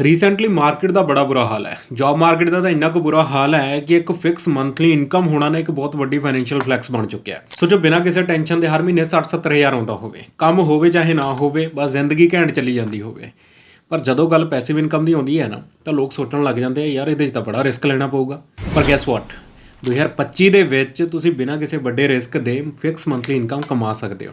Recently market ਦਾ ਬੜਾ ਬੁਰਾ ਹਾਲ ਹੈ। ਜੌਬ ਮਾਰਕੀਟ ਦਾ ਤਾਂ ਇੰਨਾ ਕੁ ਬੁਰਾ ਹਾਲ ਹੈ ਕਿ ਇੱਕ ਫਿਕਸ ਮੰਥਲੀ ਇਨਕਮ ਹੋਣਾ ਨਾ ਇੱਕ ਬਹੁਤ ਵੱਡੀ ਫਾਈਨੈਂਸ਼ੀਅਲ ਫਲੈਕਸ ਬਣ ਚੁੱਕਿਆ ਹੈ। ਸੋ ਜੋ ਬਿਨਾਂ ਕਿਸੇ ਟੈਨਸ਼ਨ ਦੇ ਹਰ ਮਹੀਨੇ 60 ਹਜ਼ਾਰ ਆਉਂਦਾ ਹੋਵੇ, ਕੰਮ ਹੋਵੇ ਚਾਹੇ ਨਾ ਹੋਵੇ, ਬਸ ਜ਼ਿੰਦਗੀ ਘੈਂਟ ਚੱਲੀ ਜਾਂਦੀ ਹੋਵੇ। ਪਰ ਜਦੋਂ ਗੱਲ ਪੈਸਿਵ ਇਨਕਮ ਦੀ ਆਉਂਦੀ ਹੈ ਨਾ, ਤਾਂ ਲੋਕ ਸੋਚਣ ਲੱਗ ਜਾਂਦੇ ਆ, ਯਾਰ ਇਹਦੇ 'ਚ ਤਾਂ ਬੜਾ ਰਿਸਕ ਲੈਣਾ ਪਊਗਾ। ਪਰ ਗੈਸ ਵਾਟ 2025 ਦੇ ਵਿੱਚ ਤੁਸੀਂ ਬਿਨਾਂ ਕਿਸੇ ਵੱਡੇ ਰਿਸਕ ਦੇ ਫਿਕਸ ਮੰਥਲੀ ਇਨਕਮ ਕਮਾ ਸਕਦੇ ਹੋ।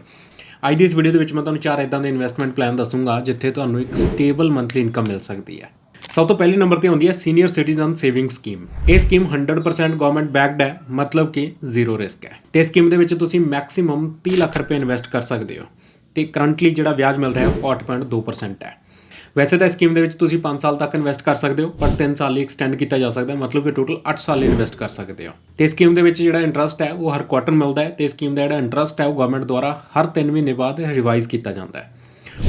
ਅੱਜ ਦੀ ਇਸ ਵੀਡੀਓ ਦੇ ਵਿੱਚ ਮੈਂ ਤੁਹਾਨੂੰ ਚਾਰ ਇਦਾਂ ਦੇ ਇਨਵੈਸਟਮੈਂਟ ਪਲਾਨ ਦੱਸੂੰਗਾ, ਜਿੱਥੇ ਤੁਹਾਨੂੰ ਇੱਕ ਸਟੇਬਲ ਮੰਥਲੀ ਇਨਕਮ ਮਿਲ ਸਕਦੀ ਹੈ। ਸਭ ਤੋਂ ਪਹਿਲੇ ਨੰਬਰ ਤੇ ਆਉਂਦੀ ਹੈ ਸੀਨੀਅਰ ਸਿਟੀਜ਼ਨ ਸੇਵਿੰਗ ਸਕੀਮ ਇਹ ਸਕੀਮ 100% ਗਵਰਨਮੈਂਟ ਬੈਕਡ ਹੈ, ਮਤਲਬ ਕਿ ਜ਼ੀਰੋ ਰਿਸਕ ਹੈ। ਤੇ ਸਕੀਮ ਦੇ ਵਿੱਚ ਤੁਸੀਂ ਮੈਕਸਿਮਮ 30 ਲੱਖ ਰੁਪਏ ਇਨਵੈਸਟ ਕਰ ਸਕਦੇ ਹੋ। ਤੇ ਕਰੰਟਲੀ ਜਿਹੜਾ ਵਿਆਜ ਮਿਲ ਰਿਹਾ ਉਹ 8.2% ਹੈ। ਵੈਸੇ ਤਾਂ ਸਕੀਮ ਦੇ ਵਿੱਚ ਤੁਸੀਂ 5 ਸਾਲ ਤੱਕ ਇਨਵੈਸਟ ਕਰ ਸਕਦੇ ਹੋ, ਪਰ 3 ਸਾਲ ਲਈ ਐਕਸਟੈਂਡ ਕੀਤਾ ਜਾ ਸਕਦਾ ਹੈ, ਮਤਲਬ ਕਿ ਟੋਟਲ 8 ਸਾਲ ਲਈ ਇਨਵੈਸਟ ਕਰ ਸਕਦੇ ਹੋ। ਤੇ ਸਕੀਮ ਦੇ ਵਿੱਚ ਜਿਹੜਾ ਇੰਟਰਸਟ ਹੈ, ਉਹ ਹਰ ਕੁਆਟਰ ਮਿਲਦਾ ਹੈ ਤੇ ਸਕੀਮ ਦਾ ਜਿਹੜਾ ਇੰਟਰਸਟ ਹੈ, ਉਹ ਗਵਰਨਮੈਂਟ ਦੁਆਰਾ ਹਰ 3 ਮਹੀਨੇ ਬਾਅਦ ਰਿਵਾਈਜ਼ ਕੀਤਾ ਜਾਂਦਾ ਹੈ।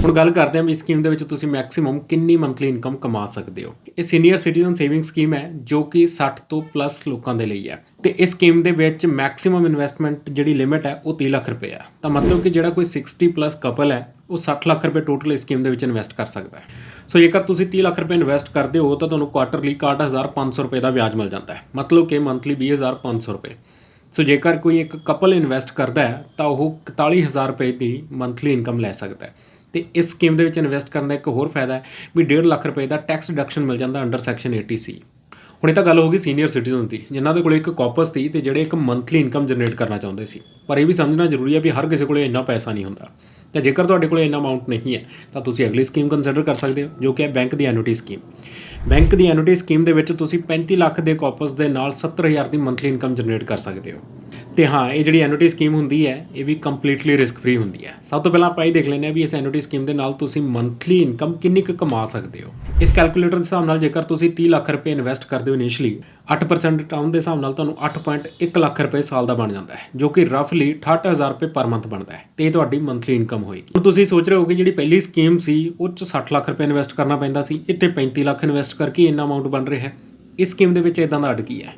ਹੁਣ ਗੱਲ ਕਰਦੇ ਹਾਂ ਵੀ ਇਸ ਸਕੀਮ ਦੇ ਵਿੱਚ ਤੁਸੀਂ ਮੈਕਸਿਮਮ ਕਿੰਨੀ ਮੰਥਲੀ ਇਨਕਮ ਕਮਾ ਸਕਦੇ ਹੋ। ਇਹ ਸੀਨੀਅਰ ਸਿਟੀਜ਼ਨ ਸੇਵਿੰਗ ਸਕੀਮ ਹੈ, ਜੋ ਕਿ 60 ਤੋਂ ਪਲੱਸ ਲੋਕਾਂ ਦੇ ਲਈ ਹੈ। ਤੇ ਇਸ ਸਕੀਮ ਦੇ ਵਿੱਚ ਮੈਕਸਿਮਮ ਇਨਵੈਸਟਮੈਂਟ ਜਿਹੜੀ ਲਿਮਿਟ ਹੈ, ਉਹ 30 ਲੱਖ ਰੁਪਏ ਆ ਤਾਂ ਮਤਲਬ ਕਿ ਜਿਹੜਾ ਕੋਈ 60 ਪਲੱਸ ਕਪਲ ਹੈ ਉਹ 60 ਲੱਖ ਰੁਪਏ ਟੋਟਲ ਇਸ ਸਕੀਮ ਦੇ ਵਿੱਚ ਇਨਵੈਸਟ ਕਰ ਸਕਦਾ ਹੈ। ਸੋ ਜੇਕਰ ਤੁਸੀਂ 30 ਲੱਖ ਰੁਪਏ ਇਨਵੈਸਟ ਕਰਦੇ ਹੋ, ਤਾਂ ਤੁਹਾਨੂੰ ਕੁਆਟਰਲੀ 61500 ਰੁਪਏ ਦਾ ਵਿਆਜ ਮਿਲ ਜਾਂਦਾ ਹੈ। ਮਤਲਬ ਕਿ ਮੰਥਲੀ 20500 ਰੁਪਏ। ਸੋ ਜੇਕਰ ਕੋਈ ਇੱਕ ਕਪਲ ਇਨਵੈਸਟ ਕਰਦਾ ਹੈ, ਤਾਂ ਉਹ 41000 ਰੁਪਏ ਦੀ ਮੰਥਲੀ ਇਨਕਮ ਲੈ ਸਕਦਾ ਹੈ। ਤੇ ਇਸ ਸਕੀਮ ਦੇ ਵਿੱਚ ਇਨਵੈਸਟ ਕਰਨ ਦਾ ਇੱਕ ਹੋਰ ਫਾਇਦਾ ਹੈ ਵੀ 1.5 ਲੱਖ ਰੁਪਏ ਦਾ ਟੈਕਸ ਡਿਡਕਸ਼ਨ ਮਿਲ ਜਾਂਦਾ ਅੰਡਰ ਸੈਕਸ਼ਨ 80C ਹੁਣ ਇਹ ਤਾਂ ਗੱਲ ਹੋ ਗਈ ਸੀਨੀਅਰ ਸਿਟੀਜ਼ਨ ਦੀ, ਜਿਨ੍ਹਾਂ ਦੇ ਕੋਲ ਇੱਕ ਕਾਪਸ ਸੀ ਤੇ ਜਿਹੜੇ ਇੱਕ ਮੰਥਲੀ ਇਨਕਮ ਜਨਰੇਟ ਕਰਨਾ ਚਾਹੁੰਦੇ ਸੀ। ਪਰ ਇਹ ਵੀ ਸਮਝਣਾ ਜ਼ਰੂਰੀ ਹੈ ਵੀ ਹਰ ਕਿਸੇ ਕੋਲੇ ਇੰਨਾ ਪੈਸਾ ਨਹੀਂ ਹੁੰਦਾ। ਤਾਂ ਜੇਕਰ ਤੁਹਾਡੇ ਕੋਲ ਇੰਨਾ ਅਮਾਉਂਟ ਨਹੀਂ ਹੈ, ਤਾਂ ਤੁਸੀਂ ਅਗਲੀ ਸਕੀਮ ਕੰਸੀਡਰ ਕਰ ਸਕਦੇ ਹੋ, ਜੋ ਕਿ ਹੈ ਬੈਂਕ ਦੀ ਐਨੂਟੀ ਸਕੀਮ ਬੈਂਕ ਦੀ ਐਨੂਟੀ ਸਕੀਮ ਦੇ ਵਿੱਚ ਤੁਸੀਂ 35 ਲੱਖ ਦੇ ਕਾਪਸ ਦੇ ਨਾਲ 70000 ਦੀ ਮੰਥਲੀ ਇਨਕਮ ਜਨਰੇਟ ਕਰ ਸਕਦੇ ਹੋ। ਤੇ ਹਾਂ, ਇਹ ਜਿਹੜੀ ਐਨੂਟੀ ਸਕੀਮ ਹੁੰਦੀ ਹੈ, ਇਹ ਵੀ ਕੰਪਲੀਟਲੀ ਰਿਸਕ ਫ੍ਰੀ ਹੁੰਦੀ ਹੈ। ਸਭ ਤੋਂ ਪਹਿਲਾਂ ਆਪਾਂ ਇਹ ਦੇਖ ਲੈਂਦੇ ਹਾਂ ਵੀ ਇਸ ਐਨੂਟੀ ਸਕੀਮ ਦੇ ਨਾਲ ਤੁਸੀਂ ਮੰਥਲੀ ਇਨਕਮ ਕਿੰਨੀ ਕੁ ਕਮਾ ਸਕਦੇ ਹੋ। ਇਸ ਕੈਲਕੂਲੇਟਰ ਦੇ ਹਿਸਾਬ ਨਾਲ ਜੇਕਰ ਤੁਸੀਂ 30 ਲੱਖ ਰੁਪਏ ਇਨਵੈਸਟ ਕਰਦੇ ਹੋ ਇਨੀਸ਼ੀਅਲੀ 8% ਰਿਟਰਨ ਦੇ ਹਿਸਾਬ ਨਾਲ ਤੁਹਾਨੂੰ 8.1 ਲੱਖ ਰੁਪਏ ਸਾਲ ਦਾ ਬਣ ਜਾਂਦਾ ਹੈ, ਜੋ ਕਿ ਰਫਲੀ 68000 ਰੁਪਏ ਪਰ ਮੰਥ ਬਣਦਾ ਹੈ ਤੇ ਇਹ ਤੁਹਾਡੀ ਮੰਥਲੀ ਇਨਕਮ ਹੋਏਗੀ। ਹੁਣ ਤੁਸੀਂ ਸੋਚ ਰਹੇ ਹੋਗੇ ਜਿਹੜੀ ਪਹਿਲੀ ਸਕੀਮ ਸੀ, ਉਹ ਚ 60 ਲੱਖ ਰੁਪਏ ਇਨਵੈਸਟ ਕਰਨਾ ਪੈਂਦਾ ਸੀ, ਇੱਥੇ 35 ਲੱਖ ਇਨਵੈਸਟ ਕਰਕੇ ਇੰਨਾ ਅਮਾਉਂਟ ਬਣ ਰਿਹਾ ਹੈ। ਇਸ ਸਕੀਮ ਦੇ ਵਿੱਚ ਇਦਾਂ ਦਾ ਅੜ ਕੀ ਹੈ?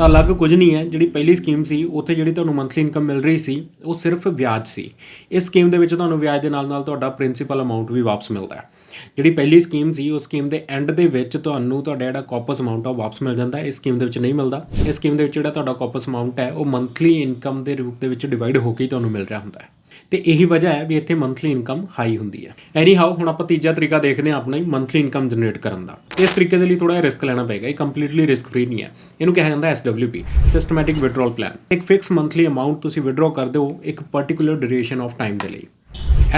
ਤਾਂ ਅਲੱਗ ਕੁਝ ਨਹੀਂ ਹੈ। ਜਿਹੜੀ ਪਹਿਲੀ ਸਕੀਮ ਸੀ, ਉੱਥੇ ਜਿਹੜੀ ਤੁਹਾਨੂੰ ਮੰਥਲੀ ਇਨਕਮ ਮਿਲ ਰਹੀ ਸੀ, ਉਹ ਸਿਰਫ ਵਿਆਜ ਸੀ। ਇਸ ਸਕੀਮ ਦੇ ਵਿੱਚ ਤੁਹਾਨੂੰ ਵਿਆਜ ਦੇ ਨਾਲ ਨਾਲ ਤੁਹਾਡਾ ਪ੍ਰਿੰਸੀਪਲ ਅਮਾਉਂਟ ਵੀ ਵਾਪਸ ਮਿਲਦਾ ਹੈ। ਜਿਹੜੀ ਪਹਿਲੀ ਸਕੀਮ ਸੀ, ਉਸ ਸਕੀਮ ਦੇ ਐਂਡ ਦੇ ਵਿੱਚ ਤੁਹਾਨੂੰ ਤੁਹਾਡਾ ਜਿਹੜਾ ਕਾਪਸ ਅਮਾਉਂਟ ਆ, ਉਹ ਵਾਪਸ ਮਿਲ ਜਾਂਦਾ ਹੈ। ਇਸ ਸਕੀਮ ਦੇ ਵਿੱਚ ਨਹੀਂ ਮਿਲਦਾ। ਇਸ ਸਕੀਮ ਦੇ ਵਿੱਚ ਜਿਹੜਾ ਤੁਹਾਡਾ ਕਾਪਸ ਅਮਾਉਂਟ ਹੈ, ਉਹ ਮੰਥਲੀ ਇਨਕਮ ਦੇ ਰੂਪ ਦੇ ਵਿੱਚ ਡਿਵਾਈਡ ਹੋ ਕੇ ਹੀ ਤੁਹਾਨੂੰ ਮਿਲ ਰਿਹਾ ਹੁੰਦਾ ਹੈ। ਤੇ ਇਹੀ ਵਜ੍ਹਾ ਹੈ ਵੀ ਇੱਥੇ ਮੰਥਲੀ ਇਨਕਮ ਹਾਈ ਹੁੰਦੀ ਹੈ। ਐਨੀ ਹਾਊ ਹੁਣ ਆਪਾਂ ਤੀਜਾ ਤਰੀਕਾ ਦੇਖਦੇ ਹਾਂ ਆਪਣਾ ਹੀ ਮੰਥਲੀ ਇਨਕਮ ਜਨਰੇਟ ਕਰਨ ਦਾ। ਇਸ ਤਰੀਕੇ ਦੇ ਲਈ ਥੋੜਾ ਜਿਹਾ ਰਿਸਕ ਲੈਣਾ ਪਏਗਾ, ਇਹ ਕੰਪਲੀਟਲੀ ਰਿਸਕ ਫ੍ਰੀ ਨਹੀਂ ਹੈ। ਇਹਨੂੰ ਕਿਹਾ ਜਾਂਦਾ SWP ਸਿਸਟਮੈਟਿਕ ਵਿਡਰਾਲ ਪਲਾਨ ਇੱਕ ਫਿਕਸ ਮੰਥਲੀ ਅਮਾਉਂਟ ਤੁਸੀਂ ਵਿਡਰਾ ਕਰਦੇ ਹੋ ਇੱਕ ਪਾਰਟਿਕੂਲਰ ਡਿਊਰੇਸ਼ਨ ਆਫ ਟਾਈਮ ਦੇ ਲਈ।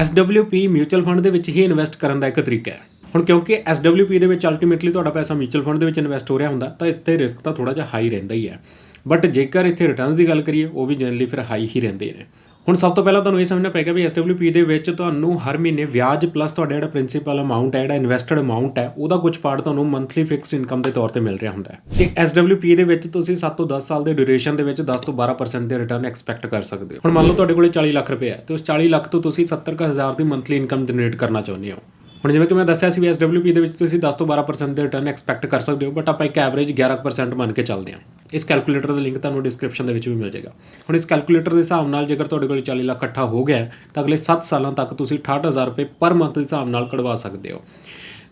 SWP ਮਿਊਚੁਅਲ ਫੰਡ ਦੇ ਵਿੱਚ ਹੀ ਇਨਵੈਸਟ ਕਰਨ ਦਾ ਇੱਕ ਤਰੀਕਾ ਹੈ। ਹੁਣ ਕਿਉਂਕਿ SWP ਦੇ ਵਿੱਚ ਅਲਟੀਮੇਟਲੀ ਤੁਹਾਡਾ ਪੈਸਾ ਮਿਊਚੁਅਲ ਫੰਡ ਦੇ ਵਿੱਚ ਇਨਵੈਸਟ ਹੋ ਰਿਹਾ ਹੁੰਦਾ, ਤਾਂ ਇਸ ਤੇ ਰਿਸਕ ਤਾਂ ਥੋੜਾ ਜਿਹਾ ਹਾਈ ਰਹਿੰਦਾ ਹੀ ਹੈ। ਬਟ ਜੇਕਰ ਇੱਥੇ ਰਿਟਰਨਸ ਦੀ ਗੱਲ ਕਰੀਏ, ਉਹ ਵੀ ਜਨਰਲੀ ਫਿਰ ਹਾਈ ਹੀ ਰਹਿੰਦੇ ਨੇ। ਹੁਣ ਸਭ ਤੋਂ ਪਹਿਲਾਂ ਤੁਹਾਨੂੰ ਇਹ ਸਮਝਣਾ ਪਏਗਾ ਵੀ SWP ਦੇ ਵਿੱਚ ਤੁਹਾਨੂੰ ਹਰ ਮਹੀਨੇ ਵਿਆਜ ਪਲੱਸ ਤੁਹਾਡਾ ਜਿਹੜਾ ਪ੍ਰਿੰਸੀਪਲ ਅਮਾਉਂਟ ਹੈ, ਜਿਹੜਾ ਇਨਵੈਸਟਡ ਅਮਾਉਂਟ ਹੈ, ਉਹਦਾ ਕੁਝ ਪਾਰਟ ਤੁਹਾਨੂੰ ਮੰਥਲੀ ਫਿਕਸਡ ਇਨਕਮ ਦੇ ਤੌਰ ਤੇ ਮਿਲ ਰਿਹਾ ਹੁੰਦਾ ਹੈ। ਤੇ SWP ਦੇ ਵਿੱਚ ਤੁਸੀਂ 7 ਤੋਂ 10 ਸਾਲ ਦੇ ਡਿਊਰੇਸ਼ਨ ਦੇ ਵਿੱਚ 10 ਤੋਂ 12% ਦੇ ਰਿਟਰਨ ਐਕਸਪੈਕਟ ਕਰ ਸਕਦੇ ਹੋ। ਹੁਣ ਮੰਨ ਲਓ ਤੁਹਾਡੇ ਕੋਲੇ 40 ਲੱਖ ਰੁਪਏ ਹੈ, ਤੇ ਉਸ 40 ਲੱਖ ਤੋਂ ਤੁਸੀਂ 70000 ਦੀ ਮੰਥਲੀ ਇਨਕਮ ਜਨਰੇਟ ਕਰਨਾ ਚਾਹੁੰਦੇ ਹੋ। ਹੁਣ ਜਿਵੇਂ ਕਿ ਮੈਂ ਦੱਸਿਆ ਸੀ ਵੀ SWP ਦੇ ਵਿੱਚ ਤੁਸੀਂ 10 ਤੋਂ 12% ਦੇ ਰਿਟਰਨ ਐਕਸਪੈਕਟ ਕਰ ਸਕਦੇ ਹੋ ਬਟ ਆਪਾਂ ਇੱਕ ਐਵਰੇਜ 11% ਮੰਨ ਕੇ ਚੱਲਦੇ ਹਾਂ। ਇਸ ਕੈਲਕੂਲੇਟਰ ਦਾ ਲਿੰਕ ਤੁਹਾਨੂੰ ਡਿਸਕ੍ਰਿਪਸ਼ਨ ਦੇ ਵਿੱਚ ਵੀ ਮਿਲ ਜਾਏਗਾ। ਹੁਣ ਇਸ ਕੈਲਕੂਲੇਟਰ ਦੇ ਹਿਸਾਬ ਨਾਲ ਜੇਕਰ ਤੁਹਾਡੇ ਕੋਲ 40 ਲੱਖ ਇਕੱਠਾ ਹੋ ਗਿਆ ਤਾਂ ਅਗਲੇ 7 ਸਾਲਾਂ ਤੱਕ ਤੁਸੀਂ 68000 ਰੁਪਏ ਪਰ ਮੰਥ ਦੇ ਹਿਸਾਬ ਨਾਲ ਕਢਵਾ ਸਕਦੇ ਹੋ।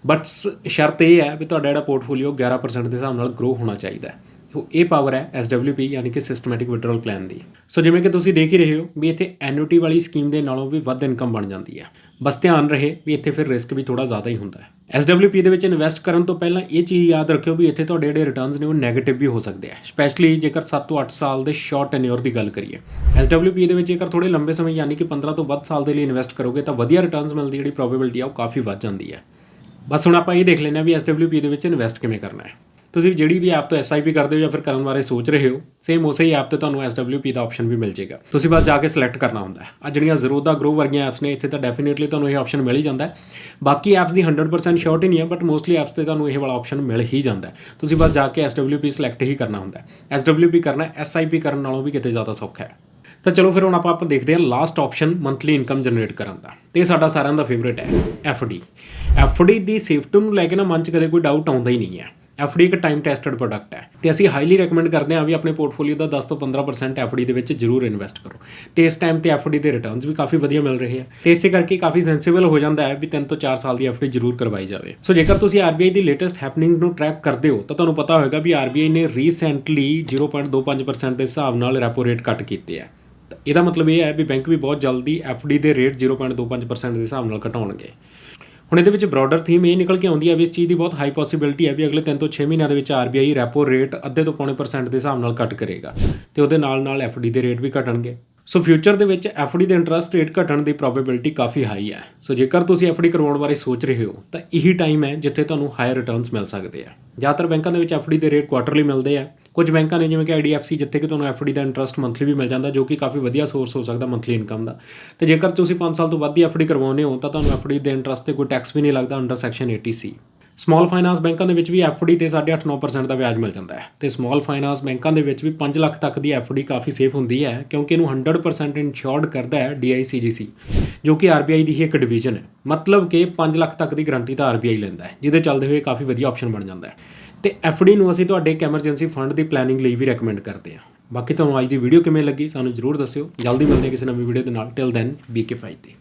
ਬਟ ਸ਼ਰਤ ਇਹ ਹੈ ਵੀ ਤੁਹਾਡਾ ਜਿਹੜਾ ਪੋਰਟਫੋਲੀਓ 11% ਦੇ ਹਿਸਾਬ ਨਾਲ ਗਰੋ ਹੋਣਾ ਚਾਹੀਦਾ ਹੈ। ਸੋ ਇਹ ਪਾਵਰ ਹੈ SWP ਯਾਨੀ ਕਿ ਸਿਸਟਮੈਟਿਕ ਵਿਡਰਾਲ ਪਲਾਨ ਦੀ। ਸੋ ਜਿਵੇਂ ਕਿ ਤੁਸੀਂ ਦੇਖ ਹੀ ਰਹੇ ਹੋ ਵੀ ਇੱਥੇ ਐਨੂਟੀ ਵਾਲੀ ਸਕੀਮ ਦੇ ਨਾਲੋਂ ਵੀ ਵੱਧ ਇਨਕਮ ਬਣ ਜਾਂਦੀ ਹੈ। ਬਸ ਧਿਆਨ ਰਹੇ ਵੀ ਇੱਥੇ ਫਿਰ ਰਿਸਕ ਵੀ ਥੋੜਾ ਜ਼ਿਆਦਾ ਹੀ ਹੁੰਦਾ ਹੈ। SWP ਦੇ ਵਿੱਚ ਇਨਵੈਸਟ ਕਰਨ ਤੋਂ ਪਹਿਲਾਂ ਇਹ ਚੀਜ਼ ਯਾਦ ਰੱਖਿਓ ਵੀ ਇੱਥੇ ਤੁਹਾਡੇ ਜਿਹੜੇ ਰਿਟਰਨਸ ਨੇ ਉਹ ਨੈਗੇਟਿਵ ਵੀ ਹੋ ਸਕਦੇ ਆ। ਸਪੈਸ਼ਲੀ ਜੇਕਰ 7 ਤੋਂ 8 ਸਾਲ ਦੇ ਸ਼ਾਰਟ ਟੈਨਿਓਰ ਦੀ ਗੱਲ ਕਰੀਏ। SWP ਦੇ ਵਿੱਚ ਜੇਕਰ ਥੋੜੇ ਲੰਬੇ ਸਮੇਂ ਯਾਨੀ ਕਿ 15 ਤੋਂ ਵੱਧ ਸਾਲ ਦੇ ਲਈ ਇਨਵੈਸਟ ਕਰੋਗੇ ਤਾਂ ਵਧੀਆ ਰਿਟਰਨਸ ਮਿਲਦੀ ਜਿਹੜੀ ਪ੍ਰੋਬੇਬਿਲਿਟੀ ਆ ਉਹ ਕਾਫੀ ਵੱਧ ਜਾਂਦੀ ਹੈ। ਬਸ ਹੁਣ ਆਪਾਂ ਇਹ ਦੇਖ ਲੈਂਦੇ ਹਾਂ ਵੀ SWP ਦੇ ਵਿੱਚ ਇਨਵੈਸਟ ਕਿਵੇਂ ਕਰਨਾ ਹੈ। ਤੁਸੀਂ ਜਿਹੜੀ ਵੀ ਐਪ ਤੋਂ SIP ਕਰਦੇ ਹੋ ਜਾਂ ਫਿਰ ਕਰਨ ਬਾਰੇ ਸੋਚ ਰਹੇ ਹੋ ਸੇਮ ਉਸੇ ਹੀ ਐਪ ਤੇ ਤੁਹਾਨੂੰ SWP ਦਾ ਆਪਸ਼ਨ ਵੀ ਮਿਲ ਜਾਏਗਾ। ਤੁਸੀਂ ਬਸ ਜਾ ਕੇ ਸਿਲੈਕਟ ਕਰਨਾ ਹੁੰਦਾ ਹੈ। ਆ ਜਿਹੜੀਆਂ ਜ਼ਰੋਦਾ ਗਰੋ ਵਰਗੀਆਂ ਐਪਸ ਨੇ, ਇੱਥੇ ਤਾਂ ਡੈਫੀਨਿਟਲੀ ਤੁਹਾਨੂੰ ਇਹ ਆਪਸ਼ਨ ਮਿਲ ਹੀ ਜਾਂਦਾ ਹੈ। ਬਾਕੀ ਐਪਸ ਦੀ 100% ਸ਼ੋਰਟ ਹੀ ਨਹੀਂ ਹੈ ਬਟ ਮੋਸਟਲੀ ਐਪਸ ਤੇ ਤੁਹਾਨੂੰ ਇਹ ਵਾਲਾ ਆਪਸ਼ਨ ਮਿਲ ਹੀ ਜਾਂਦਾ ਹੈ। ਤੁਸੀਂ ਬਸ ਜਾ ਕੇ SWP ਸਿਲੈਕਟ ਹੀ ਕਰਨਾ ਹੁੰਦਾ ਹੈ। SWP ਕਰਨਾ SIP ਕਰਨ ਨਾਲੋਂ ਵੀ ਕਿਤੇ ਜ਼ਿਆਦਾ ਸੌਖਾ ਹੈ। ਤਾਂ ਚਲੋ ਫਿਰ ਹੁਣ ਆਪਾਂ ਆਪਾਂ ਦੇਖਦੇ ਹਾਂ last option monthly income generate ਕਰਨ ਦਾ। ਤੇ ਇਹ ਸਾਡਾ ਸਾਰਿਆਂ ਦਾ ਫੇਵਰੇਟ ਹੈ FD FD ਦੀ ਸੇਫਟੀ ਨੂੰ ਲੈ ਕੇ ਨਾ ਮਨ 'ਚ ਕਦੇ ਕੋਈ ਡਾਊਟ ਆਉਂਦਾ ਹੀ ਨਹੀਂ ਹੈ। ਐਫਡੀ ਇੱਕ ਟਾਈਮ ਟੈਸਟਡ ਪ੍ਰੋਡਕਟ ਹੈ। ਤੇ ਅਸੀਂ ਹਾਈਲੀ ਰეკਮੈਂਡ ਕਰਦੇ ਹਾਂ ਵੀ ਆਪਣੇ ਪੋਰਟਫੋਲੀਓ ਦਾ 10 ਤੋਂ 15% ਐਫਡੀ ਦੇ ਵਿੱਚ ਜ਼ਰੂਰ ਇਨਵੈਸਟ ਕਰੋ। ਤੇ ਇਸ ਟਾਈਮ ਤੇ ਐਫਡੀ ਦੇ ਰਿਟਰਨਸ ਵੀ ਕਾਫੀ ਵਧੀਆ ਮਿਲ ਰਹੇ ਆ। ਤੇ ਇਸੇ ਕਰਕੇ ਕਾਫੀ ਸੈਂਸਿਬਲ ਹੋ ਜਾਂਦਾ ਹੈ ਵੀ 3 ਤੋਂ 4 ਸਾਲ ਦੀ ਐਫਡੀ ਜ਼ਰੂਰ ਕਰਵਾਈ ਜਾਵੇ। ਸੋ ਜੇਕਰ ਤੁਸੀਂ ਆਰਬੀਆਈ ਦੀ ਲੇਟੈਸਟ ਹੈਪਨਿੰਗਸ ਨੂੰ ਟਰੈਕ ਕਰਦੇ ਹੋ, ਤਾਂ ਤੁਹਾਨੂੰ ਪਤਾ ਹੋਵੇਗਾ ਵੀ ਆਰਬੀਆਈ ਨੇ ਰੀਸੈਂਟਲੀ 0.25% ਦੇ ਹਿਸਾਬ ਨਾਲ ਰੈਪੋ ਰੇਟ ਕੱਟ ਕੀਤੇ ਆ। ਤਾਂ ਇਹਦਾ ਮਤਲਬ ਇਹ ਹੈ ਵੀ ਬੈਂਕ ਵੀ ਬਹੁਤ ਜਲਦੀ ਐਫਡੀ ਦੇ ਰੇਟ 0.25% ਦੇ ਹਿਸਾਬ ਨਾਲ ਘਟਾਉਣਗੇ। ਹੁਣ ਇਹਦੇ ਵਿੱਚ ਬ੍ਰੌਡਰ ਥੀਮ ਇਹ ਨਿਕਲ ਕੇ ਆਉਂਦੀ ਹੈ ਵੀ ਇਸ ਚੀਜ਼ ਦੀ ਬਹੁਤ ਹਾਈ ਪੋਸਿਬਿਲਿਟੀ ਹੈ ਵੀ ਅਗਲੇ 3 ਤੋਂ 6 ਮਹੀਨਿਆਂ ਦੇ ਵਿੱਚ ਆਰਬੀਆਈ ਰੈਪੋ ਰੇਟ ਅੱਧੇ ਤੋਂ ਪੌਣੇ ਪਰਸੈਂਟ ਦੇ ਹਿਸਾਬ ਨਾਲ ਕੱਟ ਕਰੇਗਾ ਤੇ ਉਹਦੇ ਨਾਲ ਨਾਲ ਐਫਡੀ ਦੇ ਰੇਟ ਵੀ ਘਟਣਗੇ। ਸੋ ਫਿਊਚਰ ਦੇ ਵਿੱਚ ਐਫਡੀ ਦੇ ਇੰਟਰਸਟ ਰੇਟ ਘਟਣ ਦੀ ਪ੍ਰੋਬੇਬਿਲਿਟੀ ਕਾਫੀ ਹਾਈ ਹੈ। ਸੋ ਜੇਕਰ ਤੁਸੀਂ ਐਫਡੀ ਕਰਵਾਉਣ ਬਾਰੇ ਸੋਚ ਰਹੇ ਹੋ, ਤਾਂ ਇਹੀ ਟਾਈਮ ਹੈ ਜਿੱਥੇ ਤੁਹਾਨੂੰ ਹਾਇਰ ਰਿਟਰਨਸ ਮਿਲ ਸਕਦੇ ਆ। ਜ਼ਿਆਦਾਤਰ ਬੈਂਕਾਂ ਦੇ ਵਿੱਚ ਐਫਡੀ ਦੇ ਰੇਟ ਕੁਆਟਰਲੀ ਮਿਲਦੇ ਆ। ਕੁਝ ਬੈਂਕਾਂ ਨੇ ਜਿਵੇਂ ਕਿ ਆਈਡੀਐਫਸੀ ਜਿੱਥੇ ਕਿ ਤੁਹਾਨੂੰ ਐਫਡੀ ਦਾ ਇੰਟਰਸਟ ਮੰਥਲੀ ਵੀ ਮਿਲ ਜਾਂਦਾ, ਜੋ ਕਿ ਕਾਫੀ ਵਧੀਆ ਸੋਰਸ ਹੋ ਸਕਦਾ ਮੰਥਲੀ ਇਨਕਮ ਦਾ। ਤੇ ਜੇਕਰ ਤੁਸੀਂ 5 ਸਾਲ ਤੋਂ ਵੱਧ ਦੀ ਐਫਡੀ ਕਰਵਾਉਂਦੇ ਹੋ, ਤਾਂ ਤੁਹਾਨੂੰ ਐਫਡੀ ਦੇ ਇੰਟਰਸਟ ਤੇ ਕੋਈ ਟੈਕਸ ਵੀ ਨਹੀਂ ਲੱਗਦਾ under section 80C small finance ਬੈਂਕਾਂ ਦੇ ਵਿੱਚ ਵੀ ਐਫਡੀ ਤੇ 8.5-9% ਦਾ ਵਿਆਜ ਮਿਲ ਜਾਂਦਾ ਹੈ। ਤੇ ਸਮਾਲ ਫਾਈਨਾਂਸ ਬੈਂਕਾਂ ਦੇ ਵਿੱਚ ਵੀ 5 ਲੱਖ ਤੱਕ ਦੀ ਐਫਡੀ ਕਾਫੀ ਸੇਫ ਹੁੰਦੀ ਹੈ, ਕਿਉਂਕਿ ਇਹਨੂੰ 100% ਇਨਸ਼ੋਰਡ ਕਰਦਾ ਹੈ DICGC ਜੋ ਕਿ RBI ਦੀ ਹੀ ਇੱਕ ਡਿਵੀਜ਼ਨ ਹੈ। ਮਤਲਬ ਕਿ 5 ਲੱਖ ਤੱਕ ਦੀ ਗਾਰੰਟੀ ਤਾਂ RBI ਲੈਂਦਾ ਹੈ, ਜਿਹਦੇ ਚੱਲਦੇ ਹੋਏ ਕਾਫੀ ਵਧੀਆ ਆਪਸ਼ਨ ਬਣ ਜਾਂਦਾ ਹੈ। ਤੇ ਐਫਡੀ ਨੂੰ ਅਸੀਂ ਤੁਹਾਡੇ ਇੱਕ ਐਮਰਜੈਂਸੀ ਫੰਡ ਦੀ ਪਲੈਨਿੰਗ ਲਈ ਵੀ ਰეკਮੈਂਡ ਕਰਦੇ ਹਾਂ। ਬਾਕੀ ਤੁਹਾਨੂੰ ਅੱਜ ਦੀ ਵੀਡੀਓ ਕਿਵੇਂ ਲੱਗੀ ਸਾਨੂੰ ਜਰੂਰ ਦੱਸਿਓ। ਜਲਦੀ ਮਿਲਦੇ ਹਾਂ ਕਿਸੇ ਨਵੀਂ ਵੀਡੀਓ ਦੇ ਨਾਲ। ਟਿਲ ਦੈਨ ਬੀਕੇ 5 ਤੇ